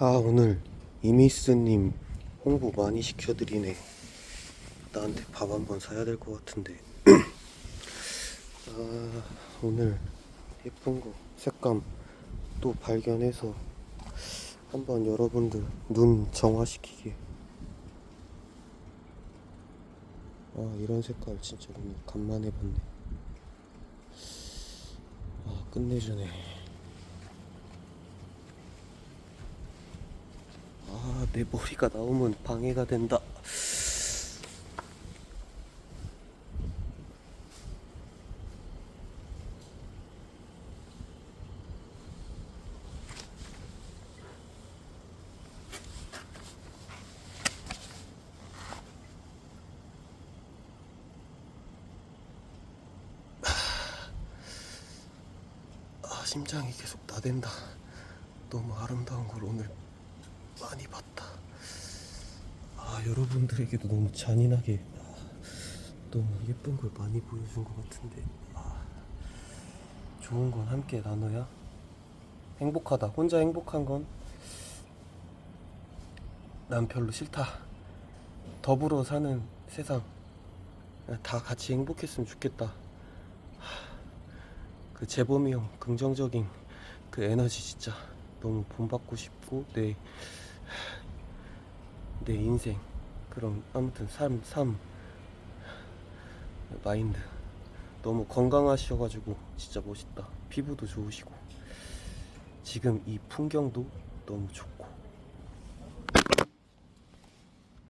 아 오늘 이미스님 홍보 많이 시켜드리네. 나한테 밥 한번 사야 될 것 같은데. 아 오늘 예쁜 거 색감 또 발견해서 한번 여러분들 눈 정화시키게. 아 이런 색깔 진짜 오늘 간만에 봤네. 아 끝내주네 아, 내 머리가 나오면 방해가 된다. 아, 심장이 계속 나댄다. 너무 아름다운 걸 오늘 많이 봤다. 아 여러분들에게도 너무 잔인하게 아, 너무 예쁜 걸 많이 보여준 것 같은데 아, 좋은 건 함께 나눠야 행복하다. 혼자 행복한 건 난 별로 싫다. 더불어 사는 세상 다 같이 행복했으면 좋겠다. 하, 그 재범이 형 긍정적인 그 에너지 진짜 너무 본받고 싶고 내 내 인생 그런 아무튼 삶, 삶 마인드. 너무 건강하셔가지고 진짜 멋있다. 피부도 좋으시고. 지금 이 풍경도 너무 좋고